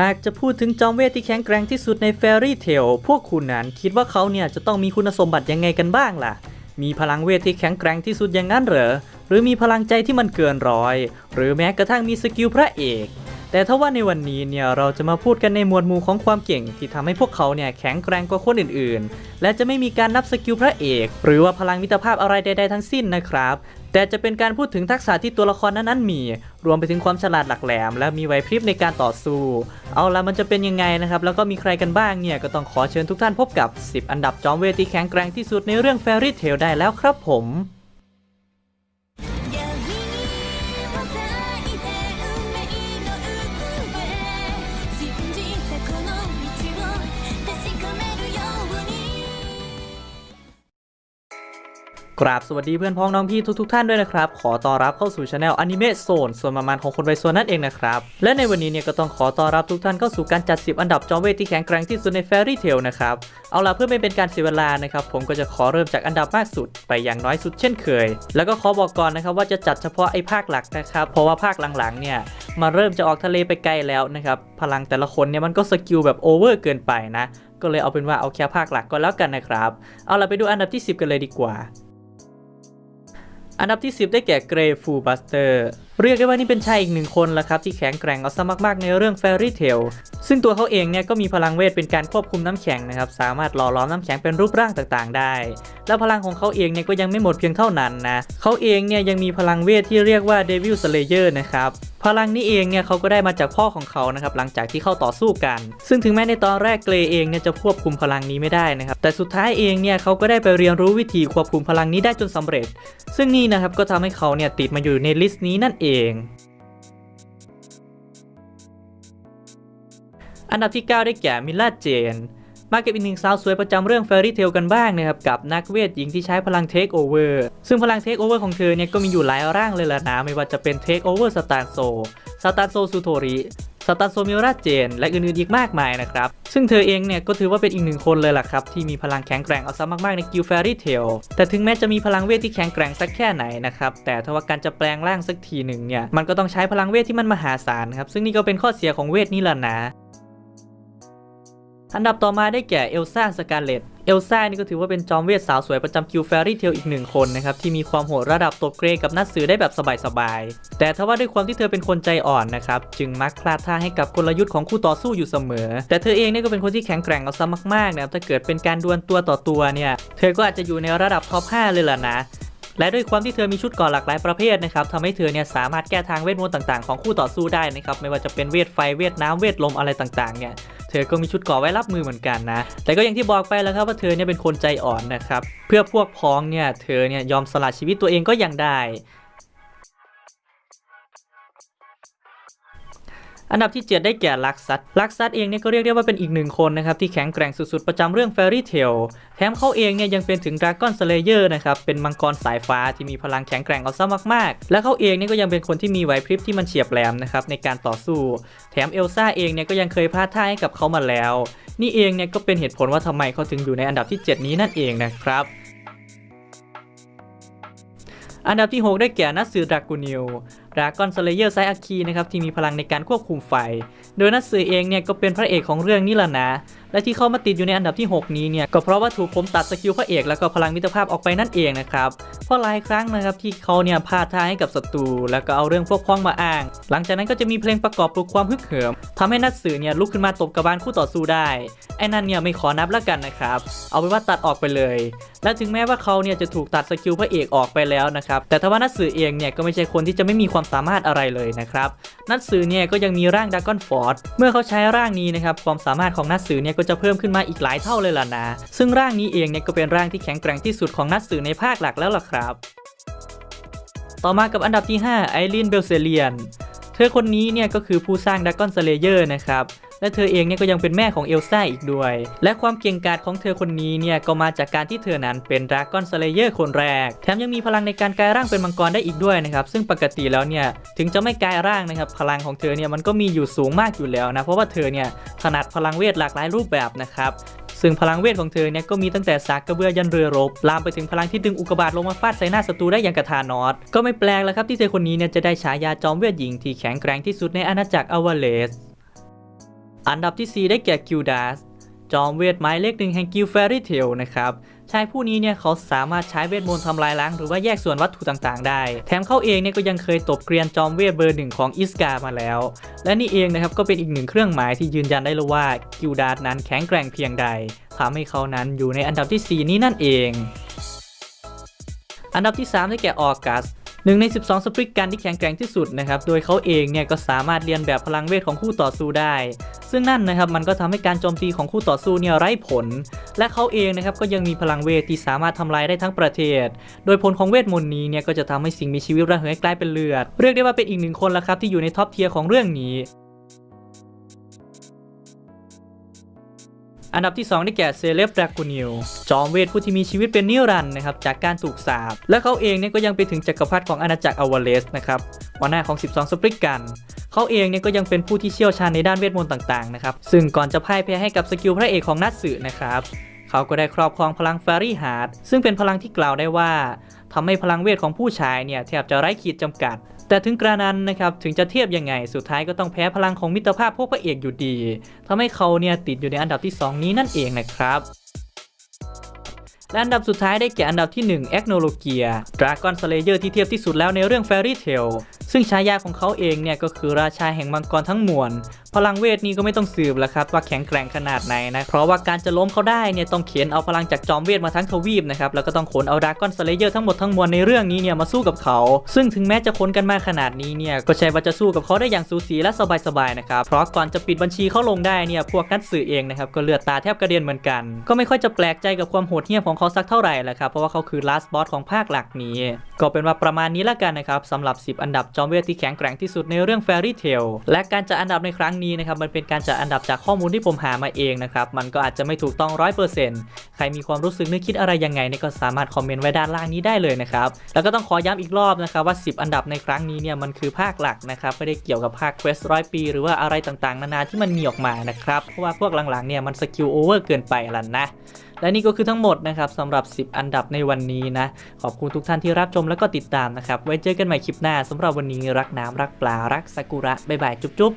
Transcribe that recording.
หากจะพูดถึงจอมเวทที่แข็งแกร่งที่สุดในแฟรี่เทลพวกคุณนั้นคิดว่าเขาเนี่ยจะต้องมีคุณสมบัติยังไงกันบ้างล่ะ มีพลังเวทที่แข็งแกร่งที่สุดอย่างนั้นเหรอ หรือมีพลังใจที่มันเกินร้อย หรือแม้กระทั่งมีสกิลพระเอก แต่ถ้าว่าในวันนี้เนี่ยเราจะมาพูดกันในหมวดหมู่ของความเก่ง ที่ทำให้พวกเขาเนี่ยแข็งแกร่งกว่าคนอื่นๆ และจะไม่มีการนับสกิลพระเอก หรือว่าพลังมิตรภาพอะไรใดๆทั้งสิ้นนะครับ แต่จะเป็นการพูดถึงทักษะที่ตัวละครนั้นๆมี รวมไปถึงความฉลาดหลักแหลม และมีไหวพริบในการต่อสู้ เอาละมันจะเป็นยังไงนะครับ แล้วก็มีใครกันบ้างเนี่ย ก็ต้องขอเชิญทุกท่านพบกับ 10 อันดับจอมเวทที่แข็งแกร่งที่สุดในเรื่องแฟรี่เทลได้แล้วครับผม กราบสวัสดีเพื่อนพ้องน้องพี่ทุกๆทท่านด้วยนะครับ ขอต้อนรับเข้าสู่ช anel อนิเมะโซนส่วนประมาณของคนไวโซนนั่นเองนะครับ และในวันนี้เนี่ยก็ต้องขอต้อนรับทุกท่านเข้าสู่การจัด 10 อันดับจอมเวทที่แข็งแกร่งที่สุดใน Fairy Tail นะครับ เอาล่ะเพื่อไม่เป็นการเสียเวลานะครับ ผมก็จะขอเริ่มจากอันดับมากสุดไปอย่างน้อยสุดเช่นเคย แล้วก็ขอบอกก่อนนะครับว่าจะจัดเฉพาะไอ้ภาคหลักนะครับ เพราะว่าภาคหลังๆเนี่ยมาเริ่มจะออกทะเลไปไกลแล้วนะครับพลังแต่ละคนเนี่ยมันก็สกิลแบบโอเวอร์เกินไปนะก็เลยเอาเป็นว่าเอาแค่ภาคหลักก็แล้วกันนะครับ เอาล่ะไปดูอันดับที่ 10 กันเลยดีกว่า อันดับที่ 10 ได้แก่เกรฟูบัสเตอร์ เรียกได้ว่านี่เป็นชายอีกหนึ่งคนละครับที่แข็งแกร่งเอาซะมากๆในเรื่อง Fairy Tail ซึ่งตัวเขาเองเนี่ยก็มีพลังเวทเป็นการควบคุมน้ำแข็งนะครับสามารถหล่อล้อมน้ำแข็งเป็นรูปร่างต่างๆ ได้ และพลังของเขาเองเนี่ยก็ยังไม่หมดเพียงเท่านั้นนะเขาเองเนี่ยยังมีพลังเวทที่เรียกว่า Devil Slayer นะครับพลังนี้เองเนี่ยเขาก็ได้มาจากพ่อของเขานะครับหลังจากที่เข้าต่อสู้กัน ซึ่งถึงแม้ในตอนแรกเกรเองเนี่ยจะควบคุมพลังนี้ไม่ได้นะครับแต่สุดท้ายเองเนี่ยเขาก็ได้ไปเรียนรู้วิธีควบคุมพลังนี้ได้จนสำเร็จ ซึ่งนี่นะครับก็ทำให้เขาเนี่ยติดมาอยู่ในลิสต์นี้นั่นเองอันดับที่ 9 ได้แก่มิลลาเจน มาเก็บอีกหนึ่งสาวสวยประจำเรื่องเฟรรี่เทลกันบ้างนะครับ กับนักเวทหญิงที่ใช้พลังเทคโอเวอร์ซึ่งพลังเทคโอเวอร์ของเธอเนี่ยก็มีอยู่หลายร่างเลยล่ะนะ ไม่ว่าจะเป็นเทคโอเวอร์สตาร์โซสตาร์โซซูโทริ สตาร์โซมิราเจน และอื่นๆอีกมากมายนะครับ ซึ่งเธอเองเนี่ยก็ถือว่าเป็นอีกหนึ่งคนเลยล่ะครับ ที่มีพลังแข็งแกร่งเอาซะมากๆในกิล Fairy Tail แต่ถึงแม้จะมีพลังเวทที่แข็งแกร่งสักแค่ไหนนะครับ แต่ถ้าว่าการจะแปลงร่างสักทีหนึ่งเนี่ยมันก็ต้องใช้พลังเวทที่มันมหาศาลครับซึ่งนี่ก็เป็นข้อเสียของเวทนี้ล่ะนะอันดับต่อมาได้แก่เอลซ่าสกาเลต เอลซ่านี่ก็ถือว่าเป็นจอมเวทสาวสวยประจำคิวแฟรี่เทลอีกหนึ่งคนนะครับที่มีความโหดระดับตัวเกรกับนัดสือได้แบบสบายๆ แต่ถ้าว่าด้วยความที่เธอเป็นคนใจอ่อนนะครับจึงมักพลาดท่าให้กับกลยุทธ์ของคู่ต่อสู้อยู่เสมอ แต่เธอเองเนี่ยก็เป็นคนที่แข็งแกร่งเอาซะมากๆนะครับถ้าเกิดเป็นการดวลตัวต่อตัวเนี่ยเธอก็อาจจะอยู่ในระดับท็อป 5 เลยล่ะนะและด้วยความที่เธอมีชุดก่อหลากหลายประเภทนะครับทำให้เธอเนี่ยสามารถแก้ทางเวทมนต์ต่างๆของคู่ต่อสู้ได้นะครับไม่ว่าจะเป็นเวทไฟเวทน้ำเวทลมอะไรต่างๆเนี่ย เธอก็มีชุดก่อไว้รับมือเหมือนกันนะ แต่ก็อย่างที่บอกไปแล้วครับว่าเธอเนี่ยเป็นคนใจอ่อนนะครับ เพื่อพวกพ้องเนี่ยเธอเนี่ยยอมสละชีวิตตัวเองก็ยังได้ อันดับที่ 7 ได้แก่ลักซัตลักซัตเองเนี่ยก็เรียกได้ว่าเป็นอีกหนึ่งคนนะครับที่แข็งแกร่งสุดๆ ประจำเรื่อง Fairy Tail แถมเขาเองเนี่ยยังเป็นถึง Dragon Slayer นะครับเป็นมังกรสายฟ้าที่มีพลังแข็งแกร่งเอาซะมากๆ และเขาเองเนี่ยก็ยังเป็นคนที่มีไหวพริบที่มันเฉียบแหลมนะครับในการต่อสู้ แถมเอลซ่าเองเนี่ยก็ยังเคยพลาดท่าให้กับเขามาแล้ว นี่เองเนี่ยก็เป็นเหตุผลว่าทำไมเขาถึงอยู่ในอันดับที่ 7 นี้นั่นเองนะครับอันดับที่ 6 ได้แก่นัตสือดรากูนิล ดราก้อนสเลเยอร์ไซอาคีนะครับที่มีพลังในการควบคุมไฟ โดยนัตสือเองเนี่ยก็เป็นพระเอกของเรื่องนี้แหละนะ และที่เข้ามาติดอยู่ในอันดับที่ 6 นี้เนี่ยก็เพราะว่าถูกผมตัดสกิลพระเอกแล้วก็พลังมิตรภาพออกไปนั่นเองนะครับ เพราะหลายครั้งนะครับที่เขาเนี่ยพลาดท่าให้กับศัตรูแล้วก็เอาเรื่องพวกพ้องมาอ้าง หลังจากนั้นก็จะมีเพลงประกอบปลุกความฮึกเหิมทำให้นัตสือเนี่ยลุกขึ้นมาตบกระบาลคู่ต่อสู้ได้ ไอ้นั่นเนี่ยไม่ขอนับแล้วกันนะครับ เอาเป็นว่าตัดออกไปเลย และถึงแม้ว่าเขาเนี่ยจะถูกตัดสกิลพระเอกออกไปแล้วนะครับ แต่ทว่านัตสือเองเนี่ยก็ไม่ใช่คนที่จะไม่มีความสามารถอะไรเลยนะครับ นัตสือเนี่ยก็ยังมีร่างดากอนฟอร์ดเมื่อเขาใช้ร่างนี้นะครับความสามารถของนัตสือเนี่ยก็จะเพิ่มขึ้นมาอีกหลายเท่าเลยล่ะนะ ซึ่งร่างนี้เองเนี่ยก็เป็นร่างที่แข็งแกร่งที่สุดของนัตสือในภาคหลักแล้วล่ะครับ ต่อมากับอันดับที่5ไอรีนเบลเซเลียนเธอคนนี้เนี่ยก็คือผู้สร้างดากอนสเลเยอร์นะครับ และเธอเองเนี่ยก็ยังเป็นแม่ของเอลซ่าอีกด้วย และความเก่งกาจของเธอคนนี้เนี่ยก็มาจากการที่เธอนั้นเป็นดราก้อนสเลเยอร์คนแรก แถมยังมีพลังในการกลายร่างเป็นมังกรได้อีกด้วยนะครับ ซึ่งปกติแล้วเนี่ยถึงจะไม่กลายร่างนะครับ พลังของเธอเนี่ยมันก็มีอยู่สูงมากอยู่แล้วนะ เพราะว่าเธอเนี่ยถนัดพลังเวทหลากหลายรูปแบบนะครับซึ่งพลังเวทของเธอเนี่ยก็มีตั้งแต่สากกระเบือยันเรือรบ ลามไปถึงพลังที่ดึงอุกกาบาตลงมาฟาดใส่หน้าศัตรูได้อย่างกระทานอสก็ไม่แปลกแล้วครับที่เธอคนนี้เนี่ยจะได้ฉายาจอมเวทหญิงที่แข็งแกร่งที่สุดในอาณาจักรอวาเลส อันดับที่ 4 ได้แก่กิลดัสจอมเวทหมายเลขหนึ่งแห่งกิลแฟรี่เทลนะครับชายผู้นี้เนี่ยเขาสามารถใช้เวทมนต์ทำลายล้างหรือว่าแยกส่วนวัตถุต่างๆ ได้ แถมเขาเองเนี่ยก็ยังเคยตบเกรียนจอมเวทเบอร์หนึ่งของอิสกามาแล้ว และนี่เองนะครับก็เป็นอีกหนึ่งเครื่องหมายที่ยืนยันได้เลยว่ากิลดัสนั้นแข็งแกร่งเพียงใดทำให้เขานั้นอยู่ในอันดับที่ 4 นี้นั่นเอง อันดับที่ 3 ได้แก่ออกัสหนึ่งใน 12 สปริกกันที่แข็งแกร่งที่สุดนะครับ โดยเขาเองเนี่ยก็สามารถเรียนแบบพลังเวทของคู่ต่อสู้ได้ ซึ่งนั่นนะครับมันก็ทำให้การโจมตีของคู่ต่อสู้เนี่ยไร้ผล และเขาเองนะครับก็ยังมีพลังเวทที่สามารถทำลายได้ทั้งประเทศ โดยผลของเวทมนต์นี้เนี่ยก็จะทำให้สิ่งมีชีวิตระเหยกลายเป็นเลือด เรียกได้ว่าเป็นอีกหนึ่งคนละครับที่อยู่ในท็อปเทียร์ของเรื่องนี้ อันดับที่ 2 ได้แก่เซเลบดรากูนิลจอมเวทผู้ที่มีชีวิตเป็นนิรันดร์นะครับจากการถูกสาปและเขาเองเนี่ยก็ยังไปถึงจักรพรรดิของอาณาจักรอวาเลสนะครับหัวหน้าของ 12 สปริกกันเขาเองเนี่ยก็ยังเป็นผู้ที่เชี่ยวชาญในด้านเวทมนต์ต่างๆนะครับซึ่งก่อนจะพ่ายแพ้ให้กับสกิลพระเอกของนัตสึนะครับเขาก็ได้ครอบครองพลังฟารี่ฮาร์ดซึ่งเป็นพลังที่กล่าวได้ว่าทำให้พลังเวทของผู้ชายเนี่ยแทบจะไร้ขีดจำกัด แต่ถึงกระนั้นนะครับถึงจะเทียบยังไงสุดท้ายก็ต้องแพ้พลังของมิตรภาพพวกพระเอกอยู่ดีทำให้เขาเนี่ยติดอยู่ในอันดับที่ 2 นี้นั่นเองนะครับและอันดับสุดท้ายได้แก่อันดับที่ 1 e c h n o l o g i a Dragon Slayer ที่เทียบที่สุดแล้วในเรื่อง Fairy Tail ซึ่งฉายาของเขาเองเนี่ยก็คือราชาแห่งมังกรทั้งมวล พลังเวทนี้ก็ไม่ต้องสืบแล้วครับว่าแข็งแกร่งขนาดไหนนะ เพราะว่าการจะล้มเขาได้เนี่ยต้องเขียนเอาพลังจากจอมเวทมาทั้งทวีปนะครับ แล้วก็ต้องขนเอาดากอนสเลเยอร์ทั้งหมดทั้งมวลในเรื่องนี้เนี่ยมาสู้กับเขา ซึ่งถึงแม้จะขนกันมาขนาดนี้เนี่ยก็ใช่ว่าจะสู้กับเขาได้อย่างสูสีและสบายๆนะครับ เพราะก่อนจะปิดบัญชีเขาลงได้เนี่ยพวกนักสื่อเองนะครับก็เลือดตาแทบกระเด็นเหมือนกัน ก็ไม่ค่อยจะแปลกใจกับความโหดเหี้ยมของเขาสักเท่าไหร่แหละครับ เพราะว่าเขาคือ last boss ของภาคหลักนี้ ก็เป็นว่าประมาณนี้ละกันนะครับสำหรับ 10 อันดับจอมเวทที่แข็งแกร่งที่สุดในเรื่อง Fairy Tail และการจัดอันดับในครั้งนี้นะครับมันเป็นการจัดอันดับจากข้อมูลที่ผมหามาเองนะครับมันก็อาจจะไม่ถูกต้อง 100%ใครมีความรู้สึกนึกคิดอะไรยังไงเนี่ยก็สามารถคอมเมนต์ไว้ด้านล่างนี้ได้เลยนะครับแล้วก็ต้องขอย้ำอีกรอบนะครับว่า 10 อันดับในครั้งนี้เนี่ยมันคือภาคหลักนะครับไม่ได้เกี่ยวกับภาค Quest ร้อยปี หรือว่าอะไรต่างๆ นานาที่มันมีออกมานะครับเพราะว่าพวกหลังๆเนี่ยมันสกิลโอเวอร์เกินไปแล้วนะและนี่ก็คือทั้งหมดนะครับสำหรับ 10 อันดับในวันนี้นะขอบคุณทุกท่านที่รับชมแล้วก็ติดตามนะครับไว้เจอกันใหม่คลิปหน้าสำหรับวันนี้รักน้ำรักปลารักซากุระบ๊ายบายจุ๊บ